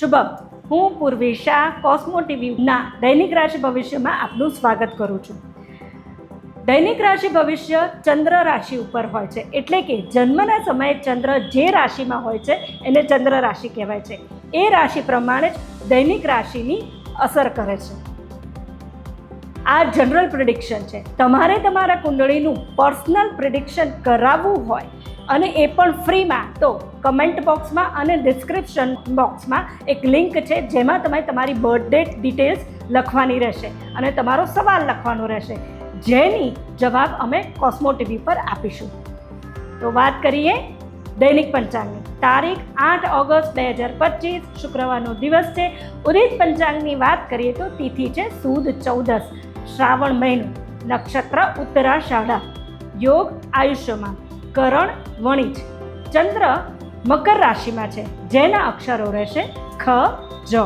શુભમ, હું પૂર્વી શાહ કોસ્મો ટીવીના દૈનિક રાશિ ભવિષ્યમાં આપનું સ્વાગત કરું છું. દૈનિક રાશિ ભવિષ્ય ચંદ્ર રાશિ ઉપર હોય છે, એટલે કે જન્મના સમયે ચંદ્ર જે રાશિમાં હોય છે, એને ચંદ્ર રાશિ કહેવાય છે. એ રાશિ પ્રમાણે જ દૈનિક રાશિની અસર કરે છે. આ જનરલ પ્રિડિક્શન છે. તમારે તમારા કુંડળીનું પર્સનલ પ્રિડિક્શન કરાવવું હોય અને એ પણ ફ્રીમાં તો કમેન્ટ બોક્સમાં અને ડિસ્ક્રિપ્શન બોક્સમાં એક લિંક છે, જેમાં તમે તમારી બર્થ ડેટ ડિટેલ્સ લખવાની રહેશે અને તમારો સવાલ લખવાનો રહેશે. જેની જવાબ અમે કોસ્મો ટીવી પર આપીશું. તો વાત કરીએ દૈનિક પંચાંગની. તારીખ આઠ ઓગસ્ટ બે હજાર પચીસ, શુક્રવારનો દિવસ છે. ઉદિત પંચાંગની વાત કરીએ તો તિથિ છે સુદ ચૌદસ. શ્રાવણ મહિનો, નક્ષત્ર ઉત્તરાષાઢા યોગ આયુષ્યમાં, કરણ, વણિજ, ચંદ્ર, મકર રાશિમાં છે. જેના અક્ષરો રહેશે ખ, જ.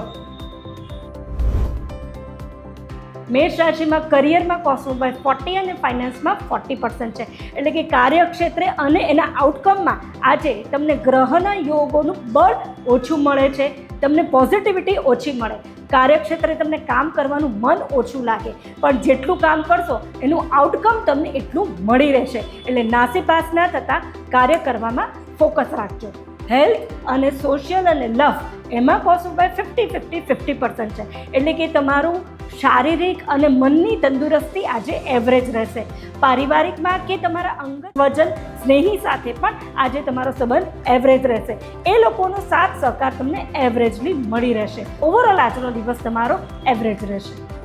મેષ રાશિમાં કરિયરમાં કોસ્મોબાઈ ફોર્ટી અને ફાઇનાન્સમાં ફોર્ટી પર્સન્ટ છે. એટલે કે કાર્યક્ષેત્રે અને એના આઉટકમમાં આજે તમને ગ્રહના યોગોનું બળ ઓછું મળે છે. તમને પોઝિટિવિટી ઓછી મળે. કાર્યક્ષેત્રે તમને કામ કરવાનું મન ઓછું લાગે, પણ જેટલું કામ કરશો, એનું આઉટકમ તમને એટલું મળી રહેશે. એટલે નાસીપાસ ના થતાં કાર્ય કરવામાં ફોકસ રાખજો. હેલ્થ અને સોશિયલ અને લવ એમાં કોસ્મોબાઈ ફિફ્ટી ફિફ્ટી ફિફ્ટી પર્સન્ટ છે. એટલે કે તમારું શારીરિક અને મનની તંદુરસ્તી આજે એવરેજ રહેશે. પારિવારિકમાં કે તમારા અંગત વજન, સ્નેહી સાથે પણ આજે તમારો સંબંધ એવરેજ રહેશે. એ લોકોનો સાથ સહકાર તમને એવરેજલી મળી રહેશે. ઓવરઓલ આજનો દિવસ તમારો એવરેજ રહેશે.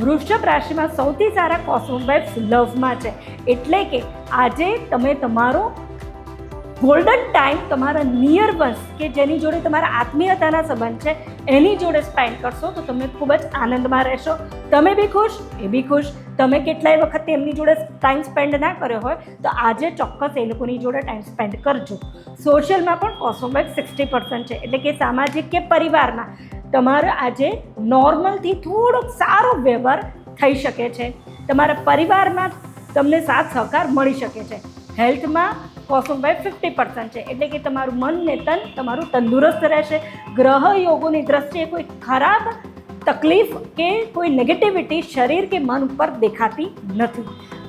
વૃષભ રાશિમાં સૌથી સારા કોસ્મોબાઇટ્સ લવમાં છે. એટલે કે આજે તમે તમારો ગોલ્ડન ટાઈમ તમારા નિયર વન્સ કે જેની જોડે તમારા આત્મીયતાના સંબંધ છે, એની જોડે સ્પેન્ડ કરશો તો તમે ખૂબ જ આનંદમાં રહેશો. તમે બી ખુશ, એ બી ખુશ. તમે કેટલાય વખત એમની જોડે ટાઈમ સ્પેન્ડ ના કર્યો હોય, તો આજે ચોક્કસ એ લોકોની જોડે ટાઈમ સ્પેન્ડ કરજો. સોશિયલમાં પણ કોસ્મોબાઇટ સિક્સટી પર્સન્ટ છે. એટલે કે સામાજિક કે પરિવારમાં તમારે આજે નોર્મલથી થોડોક સારો વ્યવહાર થઈ શકે છે. તમારા પરિવારમાં તમને સાથ સહકાર મળી શકે છે. હેલ્થમાં કોસ્મોબાઈ ફિફ્ટી પર્સન્ટ છે. એટલે કે તમારું મન ને તન તમારું તંદુરસ્ત રહેશે. ગ્રહ યોગોની દ્રષ્ટિએ કોઈ ખરાબ તકલીફ કે કોઈ નેગેટિવિટી શરીર કે મન ઉપર દેખાતી નથી.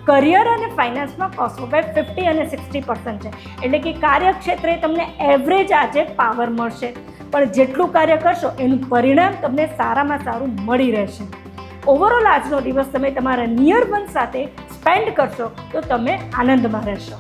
કરિયર અને ફાઇનાન્સમાં કોસ્મોબાઈ ફિફ્ટી અને સિક્સટી પર્સન્ટ છે. એટલે કે કાર્યક્ષેત્રે તમને એવરેજ આજે પાવર મળશે. પણ જેટલું કાર્ય કરશો, એનું પરિણામ તમને સારામાં સારું મળી રહેશે. ઓવરઓલ આજનો દિવસ તમે તમારા નિયર વન સાથે સ્પેન્ડ કરશો, તો તમે આનંદમાં રહેશો.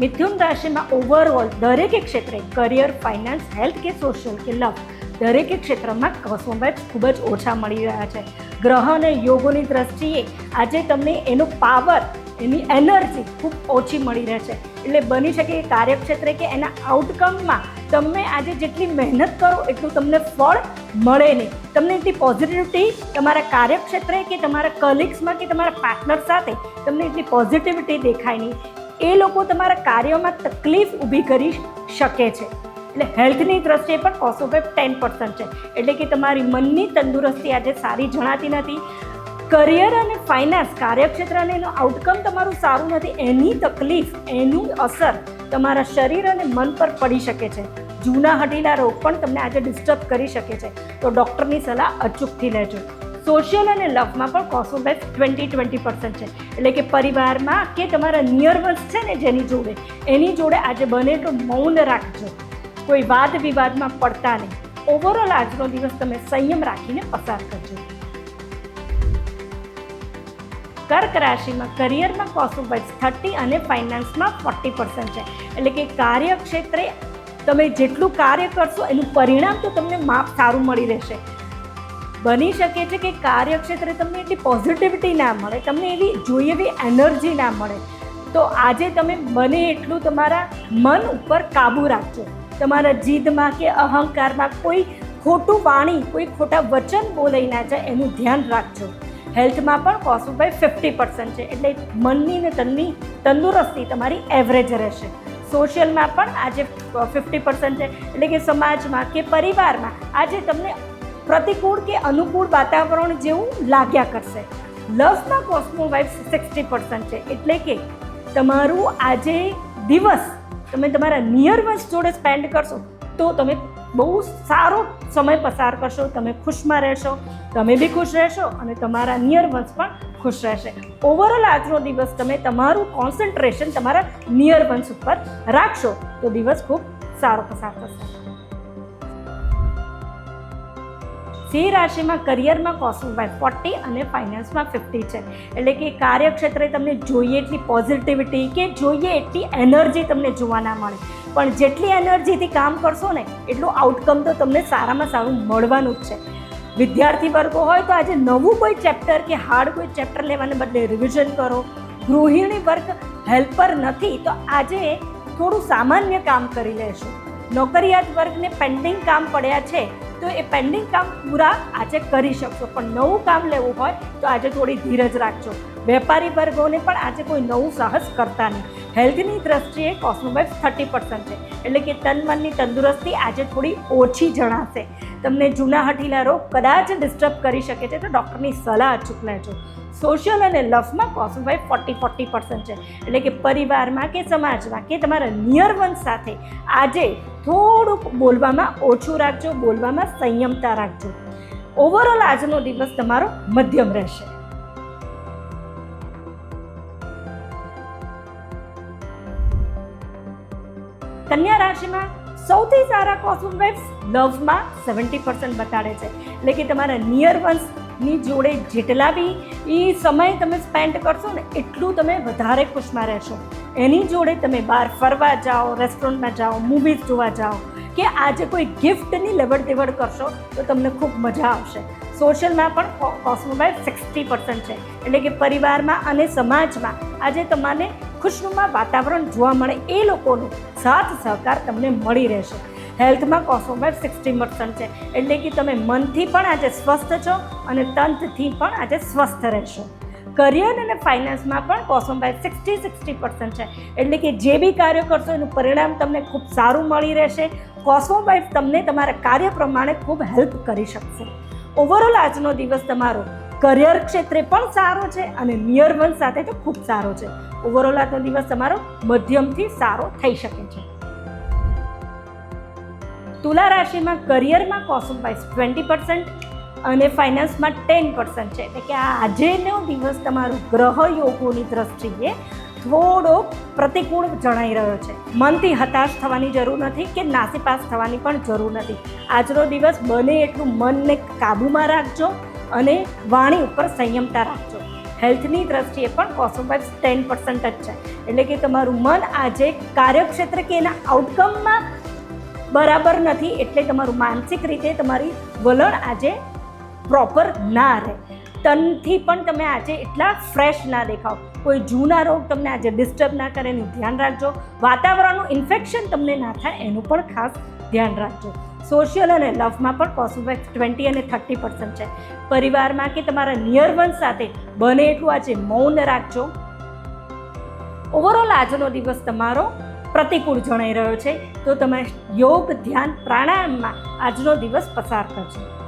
મિથુન રાશિમાં ઓવરઓલ દરેક ક્ષેત્રે કરિયર ફાઇનાન્સ હેલ્થ કે સોશિયલ કે લવ દરેક ક્ષેત્રમાં કોસ્મોબાઇટ્સ ખૂબ જ ઓછા મળી રહ્યા છે. ગ્રહ અને યોગોની દ્રષ્ટિએ આજે તમને એનો પાવર એની એનર્જી ખૂબ ઓછી મળી રહેશે. એટલે બની શકે કે કાર્યક્ષેત્રે કે એના આઉટકમમાં તમે આજે જેટલી મહેનત કરો એટલું તમને ફળ મળે નહીં. તમને એટલી પોઝિટિવિટી તમારા કાર્યક્ષેત્રે કે તમારા કલીગ્સમાં કે તમારા પાર્ટનર સાથે તમને એટલી પોઝિટિવિટી દેખાય નહીં. એ લોકો તમારા કાર્યોમાં તકલીફ ઊભી કરી શકે છે. એટલે હેલ્થની દ્રષ્ટિએ પણ કોસોબેબ ટેન પર્સન્ટ છે. એટલે કે તમારી મનની તંદુરસ્તી આજે સારી જણાતી નથી. કરિયર અને ફાઇનાન્સ કાર્યક્ષેત્ર અને એનું આઉટકમ તમારું સારું નથી, એની તકલીફ, એનું અસર તમારા શરીર અને મન પર પડી શકે છે. જૂના હટીલા રોગ પણ તમને આજે ડિસ્ટર્બ કરી શકે છે. તો ડૉક્ટરની સલાહ અચૂકથી લેજો. સોશિયલ અને લવમાં પણ કોસ્મોબેક્સ ટ્વેન્ટી ટ્વેન્ટી પર્સન્ટ છે. એટલે કે પરિવારમાં કે તમારા નિયરવર્સ છે ને જેની જોડે, એની જોડે આજે બને તો મૌન રાખજો. કોઈ વાદ વિવાદમાં પડતા નહીં. ઓવરઓલ આજનો દિવસ તમે સંયમ રાખીને પસાર કરજો. કર્ક રાશિમાં કરિયરમાં કોસ્મોબાઇટ્સ થર્ટી અને ફાઇનાન્સમાં ફોર્ટી પર્સન્ટ છે. એટલે કે કાર્યક્ષેત્રે તમે જેટલું કાર્ય કરશો એનું પરિણામ તો તમને માપ સારું મળી રહેશે. બની શકે છે કે કાર્યક્ષેત્રે તમને એટલી પોઝિટિવિટી ના મળે, તમને એવી જોઈએ એવી એનર્જી ના મળે. તો આજે તમે બને એટલું તમારા મન ઉપર કાબૂ રાખજો. તમારા જીદમાં કે અહંકારમાં કોઈ ખોટું વાણી, કોઈ ખોટા વચન બોલાઈ ના જાય એનું ધ્યાન રાખજો. હેલ્થમાં પણ કોસુભાઈ ફિફ્ટી પર્સન્ટ છે, એટલે મનની ને તનની તંદુરસ્તી તમારી એવરેજ રહેશે. સોશિયલમાં પણ આજે ફિફ્ટી પર્સન્ટ છે, એટલે કે સમાજમાં કે પરિવારમાં આજે તમને પ્રતિકૂળ કે અનુકૂળ વાતાવરણ જેવું લાગ્યા કરશે. લવમાં કોસ્મો વાઇફ સિક્સટી પર્સન્ટ છે. એટલે કે તમારું આજે દિવસ તમે તમારા નિયર વન્સ જોડે સ્પેન્ડ કરશો, તો તમે બહુ સારો સમય પસાર કરશો, તમે ખુશમાં રહેશો, તમે બી ખુશ રહેશો અને તમારા નિયર વન્સ પણ ખુશ રહેશે. ઓવરઓલ આજનો દિવસ તમે તમારું કોન્સન્ટ્રેશન તમારા નિયર વન્સ ઉપર રાખશો, તો દિવસ ખૂબ સારો પસાર થશે. સિંહ રાશિમાં કરિયરમાં કોસ્મો બાય ફોર્ટી અને ફાઇનાન્સમાં ફિફ્ટી છે. એટલે કે કાર્યક્ષેત્રે તમને જોઈએ એટલી પોઝિટિવિટી કે જોઈએ એટલી એનર્જી તમને જોવા ના મળે. પણ જેટલી એનર્જીથી કામ કરશો ને, એટલું આઉટકમ તો તમને સારામાં સારું મળવાનું જ છે. વિદ્યાર્થી વર્ગો હોય તો આજે નવું કોઈ ચેપ્ટર કે હાર્ડ કોઈ ચેપ્ટર લેવાને બદલે રિવિઝન કરો. ગૃહિણી વર્ગ હેલ્પર નથી તો આજે થોડું સામાન્ય કામ કરી લેશો. નોકરિયાત વર્ગને પેન્ડિંગ કામ પડ્યા છે તો એ પેન્ડિંગ કામ પૂરા આજે કરી શકશો. પણ નવું કામ લેવું હોય તો આજે થોડી ધીરજ રાખજો. વેપારી વર્ગોને પણ આજે કોઈ નવું સાહસ કરતા નહીં. હેલ્થની દ્રષ્ટિએ કોસ્મોબાઇફ થર્ટી પર્સન્ટ છે. એટલે કે તન મનની તંદુરસ્તી આજે થોડી ઓછી જણાશે. તમને જૂના હઠીલા રોગ કદાચ ડિસ્ટર્બ કરી શકે છે, તો ડૉક્ટરની સલાહ અચૂક લેજો. સોશિયલ અને લફમાં કોસ્મોબાઇફ ફોર્ટી ફોર્ટી પર્સન્ટ છે. એટલે કે પરિવારમાં કે સમાજમાં કે તમારા નિયર વન સાથે આજે થોડુંક બોલવામાં ઓછું રાખજો, બોલવામાં સંયમતા રાખજો. ઓવરઓલ આજનો દિવસ તમારો મધ્યમ રહેશે. કન્યા રાશિમાં સૌથી સારા કોસ્મોબાઇફ્સ લવમાં સેવન્ટી પર્સન્ટ બતાડે છે. એટલે કે તમારા નિયર વન્સની જોડે જેટલા બી એ સમય તમે સ્પેન્ડ કરશો ને એટલું તમે વધારે ખુશમાં રહેશો. એની જોડે તમે બહાર ફરવા જાઓ રેસ્ટોરન્ટમાં જાઓ મૂવીઝ જોવા જાઓ, કે આજે કોઈ ગિફ્ટની લેવડ દેવડ કરશો તો તમને ખૂબ મજા આવશે. સોશિયલમાં પણ કોસ્મોબાઇલ સિક્સટી પર્સન્ટ છે. એટલે કે પરિવારમાં અને સમાજમાં આજે તમને ખુશનુમા વાતાવરણ જોવા મળે એ લોકોનો સાથ સહકાર તમને મળી રહેશે. હેલ્થમાં કોસ્મોબાઇલ સિક્સટી પર્સન્ટ છે. એટલે કે તમે મનથી પણ આજે સ્વસ્થ છો અને તંતથી પણ આજે સ્વસ્થ રહેશો. કરિયર અને ફાઇનાન્સમાં પણ કોસ્મોબાઇલ સિક્સટી સિક્સટી પર્સન્ટ છે. એટલે કે જે બી કાર્ય કરશો એનું પરિણામ તમને ખૂબ સારું મળી રહેશે. કોસમોબાઈફ તમને તમારા કાર્ય પ્રમાણે ખૂબ હેલ્પ કરી શકશે. ઓવરઓલ આજનો દિવસ તમારો કરિયર ક્ષેત્રે પણ સારો છે અને નિયર વન સાથે તો ખૂબ સારો છે. ઓવરઓલ આજનો દિવસ તમારો મધ્યમથી સારો થઈ શકે છે. તુલા રાશિમાં કરિયરમાં કોસ્મોબાઇસ ટ્વેન્ટી પર્સન્ટ અને ફાઇનાન્સમાં ટેન પર્સન્ટ છે. એટલે કે આ આજેનો દિવસ તમારો ગ્રહ યોગોની દ્રષ્ટિએ થોડો પ્રતિકૂળ જણાઈ રહ્યો છે. મનથી હતાશ થવાની જરૂર નથી કે નાસીપાસ થવાની પણ જરૂર નથી. આજનો દિવસ બને એટલું મનને કાબૂમાં રાખજો અને વાણી ઉપર સંયમતા રાખજો. હેલ્થની દ્રષ્ટિએ પણ કોસ્મોબાઇક્સ ટેન પર્સન્ટ જ છે. એટલે કે તમારું મન આજે કાર્યક્ષેત્ર કે એના આઉટકમમાં બરાબર નથી એટલે તમારું માનસિક રીતે તમારી વલણ આજે પ્રોપર ના રહે. તનથી પણ તમે આજે એટલા ફ્રેશ ના દેખાવ. કોઈ જૂના રોગ તમને આજે ડિસ્ટર્બ ના કરે એનું ધ્યાન રાખજો. વાતાવરણનું ઇન્ફેક્શન તમને ના થાય એનું પણ ખાસ ધ્યાન રાખજો. સોશિયલ અને લવમાં પણ કોસ્મોવેક્સ ટ્વેન્ટી અને થર્ટી પર્સન્ટ છે. પરિવારમાં કે તમારા નિયર વન સાથે બને એટલું આજે મૌન રાખજો. ઓવરઓલ આજનો દિવસ તમારો પ્રતિકૂળ જણાઈ રહ્યો છે. તો તમે યોગ, ધ્યાન, પ્રાણાયામમાં આજનો દિવસ પસાર કરજો.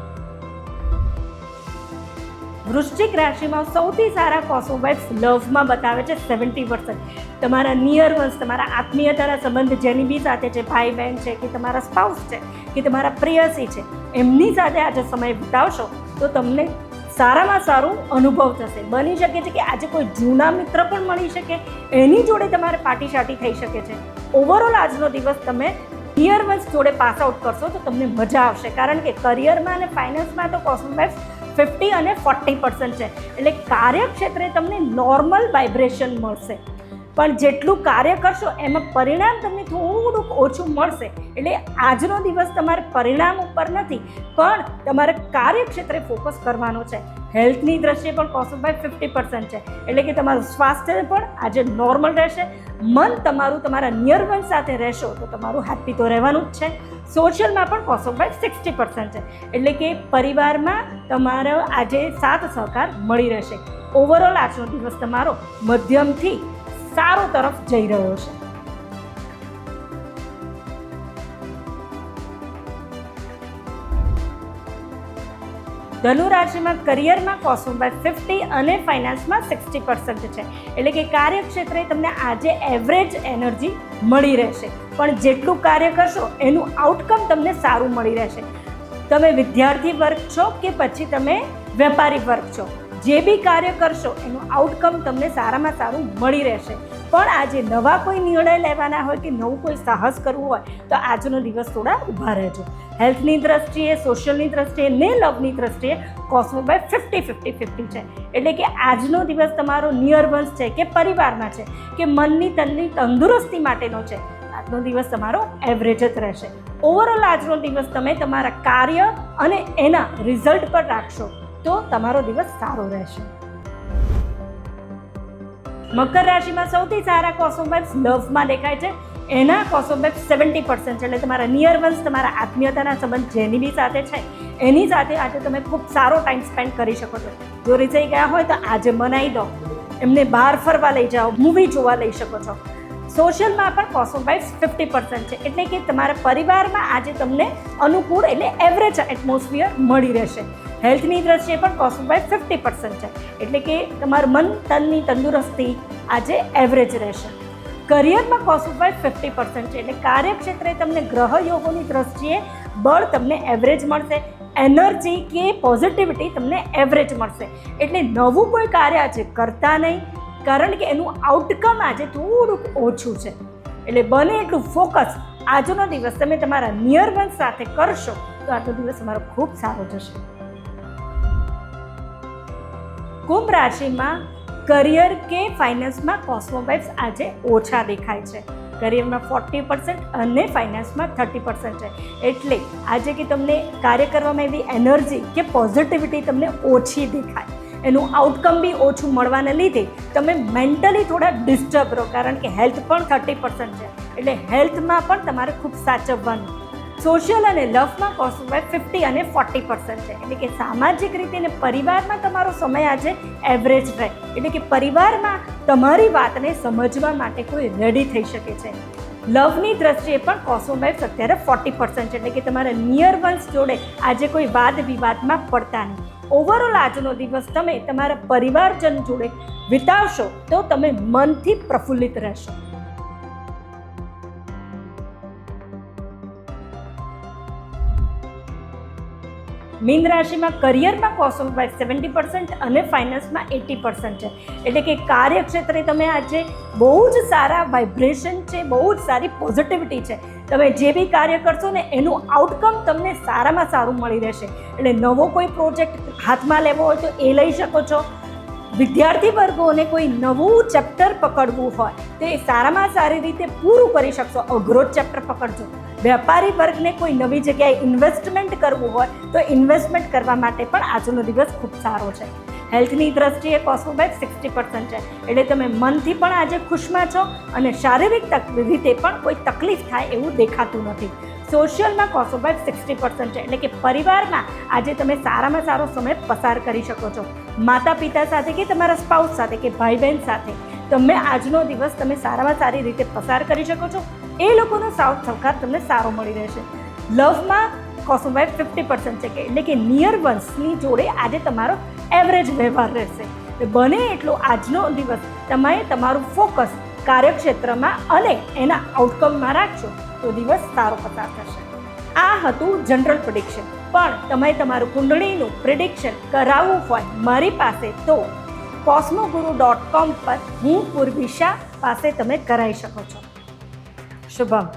વૃશ્ચિક રાશિમાં સૌથી સારા કોસ્મોબાઇટ્સ લવમાં બતાવે છે સેવન્ટી પર્સન્ટ તમારા નિયર વન્સ તમારા આત્મીયતાના સંબંધ જેની બી સાથે છે ભાઈ બહેન છે, કે તમારા સ્પાઉસ છે, કે તમારા પ્રિયસી છે, એમની સાથે આજે સમય વિતાવશો, તો તમને સારામાં સારું અનુભવ થશે. બની શકે છે કે આજે કોઈ જૂના મિત્ર પણ મળી શકે, એની જોડે તમારે પાર્ટી શાટી થઈ શકે છે. ઓવરઓલ આજનો દિવસ તમે નિયર વન્સ જોડે પાસ આઉટ કરશો, તો તમને મજા આવશે. કારણ કે કરિયરમાં અને ફાઇનાન્સમાં તો કોસ્મોબાઇટ્સ ફિફ્ટી અને ફોર્ટી પર્સન્ટ છે. એટલે કાર્યક્ષેત્રે તમને નોર્મલ વાઇબ્રેશન મળશે. પણ જેટલું કાર્ય કરશો, એમાં પરિણામ તમને થોડુંક ઓછું મળશે. એટલે આજનો દિવસ તમારે પરિણામ ઉપર નથી, પણ તમારે કાર્યક્ષેત્રે ફોકસ કરવાનો છે. હેલ્થની દ્રષ્ટિએ પણ કોસ્મોબાઈ ફિફ્ટી પર્સન્ટ છે. એટલે કે તમારું સ્વાસ્થ્ય પણ આજે નોર્મલ રહેશે. મન તમારું તમારા નિયર વન સાથે રહેશો, તો તમારું હેપી તો રહેવાનું જ છે. સોશિયલમાં પણ કોસ્મોબાઈ સિક્સટી પર્સન્ટ છે. એટલે કે પરિવારમાં તમારો આજે સાથ સહકાર મળી રહેશે. ઓવરઓલ આજનો દિવસ તમારો મધ્યમથી સારો તરફ જઈ રહ્યો છે. ધનુ રાશિમાં કરિયરમાં કોસ્મો બાય ફિફ્ટી અને ફાઇનાન્સમાં સિક્સટી પર્સન્ટ છે. એટલે કે કાર્યક્ષેત્રે તમને આજે એવરેજ એનર્જી મળી રહેશે. પણ જેટલું કાર્ય કરશો, એનું આઉટકમ તમને સારું મળી રહેશે. તમે વિદ્યાર્થી વર્ગ છો કે પછી તમે વેપારી વર્ગ છો? જે બી કાર્ય કરશો, એનું આઉટકમ તમને સારામાં સારું મળી રહેશે. પણ આજે નવા કોઈ નિર્ણય લેવાના હોય કે નવું કોઈ સાહસ કરવું હોય, તો આજનો દિવસ થોડા ઊભા રહેજો. હેલ્થની દ્રષ્ટિએ સોશિયલની દ્રષ્ટિએ ને લવની દ્રષ્ટિએ કોસ્મો બાય ફિફ્ટી ફિફ્ટી ફિફ્ટી છે. એટલે કે આજનો દિવસ તમારો નિયર વન્સ છે કે પરિવારમાં છે, કે મનની તનની તંદુરસ્તી માટેનો છે. આજનો દિવસ તમારો એવરેજ જ રહેશે. ઓવરઓલ આજનો દિવસ તમે તમારા કાર્ય અને એના રિઝલ્ટ પર રાખશો. તો તમારો દિવસ સારો રહેશે. મકર રાશિમાં સૌથી સારા કોસોબાઇબ્સ લવમાં દેખાય છે. એના કોસોબાઇબ્સ સેવન્ટી પર્સન્ટ એટલે તમારા નિયર વન્સ તમારા આત્મીયતાના સંબંધ જેની બી સાથે છે, એની સાથે આજે તમે ખૂબ સારો ટાઈમ સ્પેન્ડ કરી શકો છો. જો રીસાઈ ગયા હોય તો આજે મનાઈ દો. એમને બહાર ફરવા લઈ જાઓ મૂવી જોવા લઈ શકો છો. સોશિયલમાં પણ કોસોબાઇટ્સ ફિફ્ટી પર્સન્ટ છે. એટલે કે તમારા પરિવારમાં આજે તમને અનુકૂળ એટલે એવરેજ એટમોસ્ફિયર મળી રહેશે. હેલ્થની દ્રષ્ટિએ પણ કોસોબાઇટ ફિફ્ટી પર્સન્ટ છે. એટલે કે તમારું મન, તનની તંદુરસ્તી આજે એવરેજ રહેશે. કરિયરમાં કોસોબાઇટ ફિફ્ટી પર્સન્ટ છે. એટલે કાર્યક્ષેત્રે તમને ગ્રહ યોગોની દ્રષ્ટિએ બળ તમને એવરેજ મળશે. એનર્જી કે પોઝિટિવિટી તમને એવરેજ મળશે. એટલે નવું કોઈ કાર્ય આજે કરતા નહીં. કારણ કે એનું આઉટકમ આજે થોડુંક ઓછું છે. એટલે બને એટલું ફોકસ આજનો દિવસ તમે તમારા નિયર વન સાથે કરશો તો આજનો દિવસ તમારો ખૂબ સારો જશે. કુંભ રાશિમાં કરિયર કે ફાઇનાન્સમાં કોસ્મોબાઇટ્સ આજે ઓછા દેખાય છે. કરિયરમાં ફોર્ટી પર્સન્ટ અને ફાઇનાન્સમાં થર્ટી પર્સન્ટ છે. એટલે આજે કે તમને કાર્ય કરવામાં એવી એનર્જી કે પોઝિટિવિટી તમને ઓછી દેખાય. એનું આઉટકમ બી ઓછું મળવાને લીધે તમે મેન્ટલી થોડા ડિસ્ટર્બ રહો, કારણ કે હેલ્થ પણ થર્ટી પર્સન્ટ છે. એટલે હેલ્થમાં પણ તમારે ખૂબ સાચવવાનું. સોશિયલ અને લવમાં કોસ્મોબાઇટ ફિફ્ટી અને ફોર્ટી પર્સન્ટ છે. એટલે કે સામાજિક રીતે ને પરિવારમાં તમારો સમય આજે એવરેજ રહે. એટલે કે પરિવારમાં તમારી વાતને સમજવા માટે કોઈ રેડી થઈ શકે છે. લવની દ્રષ્ટિએ પણ કોસોમેપ્સ અત્યારે ફોર્ટી પર્સન્ટ છે. એટલે કે તમારા નિયર વન્સ જોડે આજે કોઈ વાદ વિવાદમાં પડતા નહીં. ઓવરઓલ આજનો દિવસ તમે તમારા પરિવારજન જોડે વિતાવશો તો તમે મનથી પ્રફુલ્લિત રહેશો. મીન રાશિમાં કરિયરમાં કોસ્મ બાય સેવન્ટી પર્સન્ટ અને ફાઇનાન્સમાં એટી પર્સન્ટ છે. એટલે કે કાર્યક્ષેત્રે તમે આજે બહુ જ સારા વાઇબ્રેશન છે, બહુ જ સારી પોઝિટિવિટી છે. તમે જે બી કાર્ય કરશો ને, એનું આઉટકમ તમને સારામાં સારું મળી રહેશે. એટલે નવો કોઈ પ્રોજેક્ટ હાથમાં લેવો હોય તો એ લઈ શકો છો. વિદ્યાર્થી વર્ગોને કોઈ નવું ચેપ્ટર પકડવું હોય તો એ સારામાં સારી રીતે પૂરું કરી શકશો. અઘરો ચેપ્ટર પકડજો. વેપારી વર્ગને કોઈ નવી જગ્યાએ ઇન્વેસ્ટમેન્ટ કરવું હોય તો ઇન્વેસ્ટમેન્ટ કરવા માટે પણ આજનો દિવસ ખૂબ સારો છે. હેલ્થની દ્રષ્ટિએ કોસ્મોબાઇટ સિક્સટી પર્સન્ટ છે. એટલે તમે મનથી પણ આજે ખુશમાં છો અને શારીરિક તક રીતે પણ કોઈ તકલીફ થાય એવું દેખાતું નથી. સોશિયલમાં કોસ્મોબાઇટ સિક્સટી પર્સન્ટ છે. એટલે કે પરિવારમાં આજે તમે સારામાં સારો સમય પસાર કરી શકો છો. માતા પિતા સાથે કે તમારા સ્પાઉસ સાથે કે ભાઈ બહેન સાથે તમે આજનો દિવસ તમે સારામાં સારી રીતે પસાર કરી શકો છો. એ લોકોનો સાઉથ સહકાર તમને સારો મળી રહેશે. લવમાં કોસુમભાઈ ફિફ્ટી પર્સન્ટ છે કે, એટલે કે નિયર વન્સની જોડે આજે તમારો એવરેજ વ્યવહાર રહેશે. બને એટલો આજનો દિવસ તમે તમારું ફોકસ કાર્યક્ષેત્રમાં અને એના આઉટકમમાં રાખશો તો દિવસ સારો પસાર થશે. આ હતું જનરલ પ્રિડિક્શન પણ તમે તમારું કુંડળીનું પ્રિડિક્શન કરાવવું હોય મારી પાસે, તો કોસ્મોગુરુ ડોટ કોમ પર હું પૂર્વિશા પાસે તમે કરાવી શકો છો. શુભમ